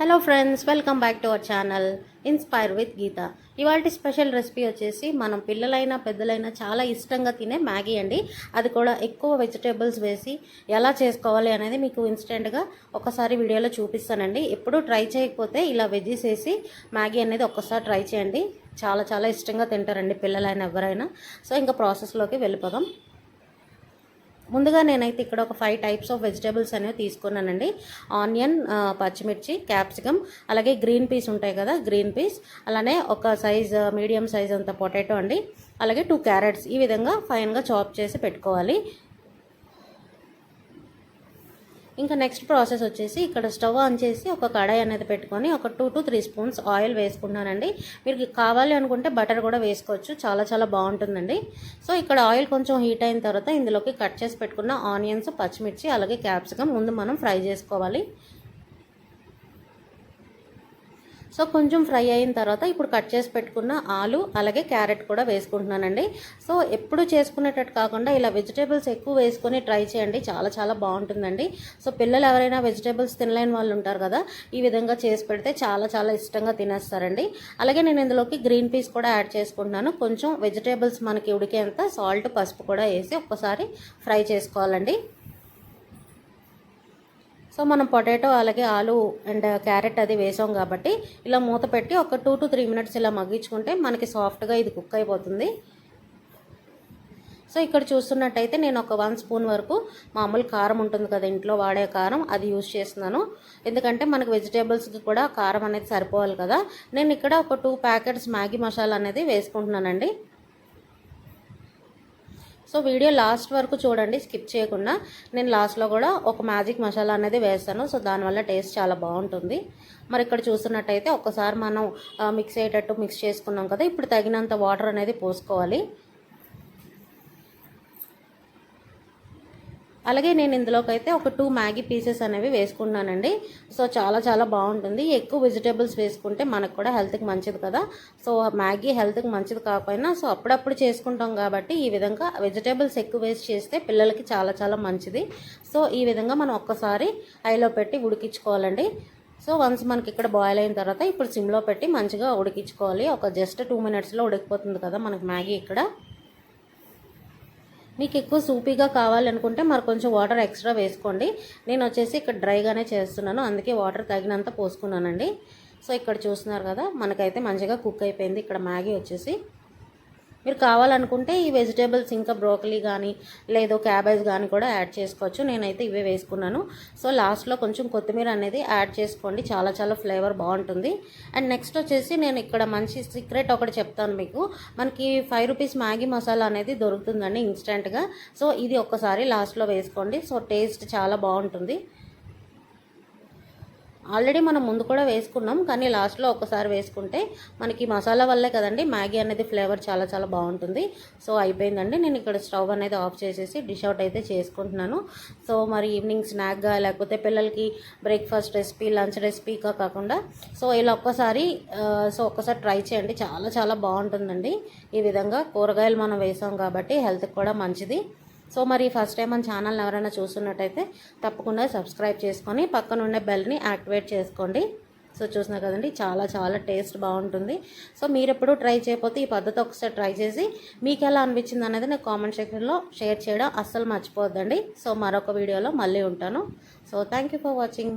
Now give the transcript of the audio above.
Hello friends welcome back to our channel inspire with Geetha ఇవాళ special recipe వచ్చేసి మనం పిల్లలైనా పెద్దలైనా చాలా ఇష్టంగా తినే మ్యాగీ అండి. అది కూడా ఎక్కువ వెజిటేబుల్స్ వేసి ఎలా చేసుకోవాలి అనేది మీకు ఇన్స్టెంట్గా ఒకసారి వీడియోలో చూపిస్తానండి. ఎప్పుడూ ట్రై చేయకపోతే ఇలా వెజ్జీస్ వేసి మ్యాగీ అనేది ఒక్కసారి ట్రై చేయండి. చాలా చాలా ఇష్టంగా తింటారండి పిల్లలైనా ఎవరైనా. సో ఇంకా ప్రాసెస్లోకి వెళ్ళిపోదాం. ముందుగా నేనైతే ఇక్కడ ఒక ఫైవ్ టైప్స్ ఆఫ్ వెజిటేబుల్స్ అనేవి తీసుకున్నానండి. ఆనియన్ పచ్చిమిర్చి క్యాప్సికమ్ అలాగే గ్రీన్ పీస్ ఉంటాయి కదా గ్రీన్ పీస్ అలానే ఒక సైజ్ మీడియం సైజ్ అంత పొటాటో అండి. అలాగే టూ క్యారెట్స్ ఈ విధంగా ఫైన్గా చాప్ చేసి పెట్టుకోవాలి. ఇంకా నెక్స్ట్ ప్రాసెస్ వచ్చేసి ఇక్కడ స్టవ్ ఆన్ చేసి ఒక కడాయి అనేది పెట్టుకొని ఒక two to three spoons oil వేసుకున్నానండి మీరు కావాలి అనుకుంటే బటర్ కూడా వేసుకోవచ్చు. చాలా చాలా బాగుంటుందండి. సో ఇక్కడ ఆయిల్ కొంచెం హీట్ అయిన తర్వాత ఇందులోకి కట్ చేసి పెట్టుకున్న ఆనియన్స్ పచ్చిమిర్చి అలాగే క్యాప్సికమ్ ముందు మనం ఫ్రై చేసుకోవాలి. సో కొంచెం ఫ్రై అయిన తర్వాత ఇప్పుడు కట్ చేసి పెట్టుకున్న ఆలు అలాగే క్యారెట్ కూడా వేసుకుంటున్నానండి. సో ఎప్పుడు చేసుకునేటట్టు కాకుండా ఇలా వెజిటేబుల్స్ ఎక్కువ వేసుకొని ట్రై చేయండి. చాలా చాలా బాగుంటుందండి. సో పిల్లలు ఎవరైనా వెజిటేబుల్స్ తినలేని వాళ్ళు ఉంటారు కదా ఈ విధంగా చేసి పెడితే చాలా చాలా ఇష్టంగా తినేస్తారండి. అలాగే నేను ఇందులోకి గ్రీన్ పీస్ కూడా యాడ్ చేసుకుంటున్నాను. కొంచెం వెజిటేబుల్స్ మనకి ఉడికేంత సాల్ట్ పసుపు కూడా వేసి ఒక్కసారి ఫ్రై చేసుకోవాలండి. సో మనం పొటాటో అలాగే ఆలు అండ్ క్యారెట్ అది వేసాం కాబట్టి ఇలా మూత పెట్టి ఒక టూ టు త్రీ మినిట్స్ ఇలా మగ్గించుకుంటే మనకి సాఫ్ట్గా ఇది కుక్ అయిపోతుంది. సో ఇక్కడ చూస్తున్నట్టయితే నేను ఒక వన్ స్పూన్ వరకు మామూలు కారం ఉంటుంది కదా ఇంట్లో వాడే కారం అది యూజ్ చేస్తున్నాను. ఎందుకంటే మనకు వెజిటేబుల్స్కి కూడా కారం అనేది సరిపోవాలి కదా. నేను ఇక్కడ ఒక టూ ప్యాకెట్స్ మ్యాగీ మసాలా అనేది వేసుకుంటున్నానండి. సో వీడియో లాస్ట్ వరకు చూడండి స్కిప్ చేయకుండా. నేను లాస్ట్లో కూడా ఒక మ్యాజిక్ మసాలా అనేది వేస్తాను సో దానివల్ల టేస్ట్ చాలా బాగుంటుంది. మరి ఇక్కడ చూస్తున్నట్టయితే ఒకసారి మనం మిక్స్ అయ్యేటట్టు మిక్స్ చేసుకున్నాం కదా ఇప్పుడు తగినంత వాటర్ అనేది పోసుకోవాలి. అలాగే నేను ఇందులోకి అయితే ఒక టూ మ్యాగీ పీసెస్ అనేవి వేసుకున్నానండి సో చాలా చాలా బాగుంటుంది. ఎక్కువ వెజిటేబుల్స్ వేసుకుంటే మనకు కూడా హెల్త్కి మంచిది కదా. సో మ్యాగీ హెల్త్కి మంచిది కాకపోయినా సో అప్పుడప్పుడు చేసుకుంటాం కాబట్టి ఈ విధంగా వెజిటేబుల్స్ ఎక్కువ వేస్ట్ చేస్తే పిల్లలకి చాలా చాలా మంచిది. సో ఈ విధంగా మనం ఒక్కసారి హైలో పెట్టి ఉడికించుకోవాలండి. సో వన్స్ మనకి ఇక్కడ బాయిల్ అయిన తర్వాత ఇప్పుడు సిమ్లో పెట్టి మంచిగా ఉడికించుకోవాలి. ఒక జస్ట్ టూ మినిట్స్లో ఉడికిపోతుంది కదా మనకి మ్యాగీ ఇక్కడ. మీకు ఎక్కువ సూపీగా కావాలనుకుంటే మరి కొంచెం వాటర్ ఎక్స్ట్రా వేసుకోండి. నేను వచ్చేసి ఇక్కడ డ్రైగానే చేస్తున్నాను. అందుకే వాటర్ తగినంత పోసుకున్నానండి. సో ఇక్కడ చూస్తున్నారు కదా మనకైతే మంచిగా కుక్ అయిపోయింది. ఇక్కడ మ్యాగీ వచ్చేసి మీరు కావాలనుకుంటే ఈ వెజిటేబుల్స్ ఇంకా బ్రోకలీ కానీ లేదో క్యాబేజ్ కానీ కూడా యాడ్ చేసుకోవచ్చు. నేనైతే ఇవే వేసుకున్నాను. సో లాస్ట్లో కొంచెం కొత్తిమీర అనేది యాడ్ చేసుకోండి. చాలా చాలా ఫ్లేవర్ బాగుంటుంది. అండ్ నెక్స్ట్ వచ్చేసి నేను ఇక్కడ మంచి సీక్రెట్ ఒకటి చెప్తాను మీకు. మనకి ఫైవ్ రూపీస్ మ్యాగీ మసాలా అనేది దొరుకుతుందండి ఇన్స్టెంట్గా. సో ఇది ఒక్కసారి లాస్ట్లో వేసుకోండి. సో టేస్ట్ చాలా బాగుంటుంది. ఆల్రెడీ మనం ముందు కూడా వేసుకున్నాం కానీ లాస్ట్లో ఒక్కసారి వేసుకుంటే మనకి మసాలా వల్లే కదండి మ్యాగీ అనేది ఫ్లేవర్ చాలా చాలా బాగుంటుంది. సో అయిపోయిందండి. నేను ఇక్కడ స్టవ్ అనేది ఆఫ్ చేసేసి డిష్ అవుట్ అయితే చేసుకుంటున్నాను. సో మరి ఈవినింగ్ స్నాక్గా లేకపోతే పిల్లలకి బ్రేక్ఫాస్ట్ రెసిపీ లంచ్ రెసిపీగా కాకుండా సో ఇలా ఒక్కసారి సో ఒక్కసారి ట్రై చేయండి. చాలా చాలా బాగుంటుందండి. ఈ విధంగా కూరగాయలు మనం వేసాం కాబట్టి హెల్త్కి కూడా మంచిది. సో మరి ఫస్ట్ టైం మన ఛానల్ని ఎవరైనా చూస్తున్నట్టయితే తప్పకుండా సబ్స్క్రైబ్ చేసుకొని పక్కన ఉండే బెల్ని యాక్టివేట్ చేసుకోండి. సో చూసినా కదండి చాలా చాలా టేస్ట్ బాగుంటుంది. సో మీరు ఎప్పుడు ట్రై చేయకపోతే ఈ పద్ధతి ఒకసారి ట్రై చేసి మీకు ఎలా అనిపించింది అనేది నాకు కామెంట్ సెక్షన్లో షేర్ చేయడం అస్సలు మర్చిపోద్దండి సో మరొక వీడియోలో మళ్ళీ ఉంటాను. So thank you for watching.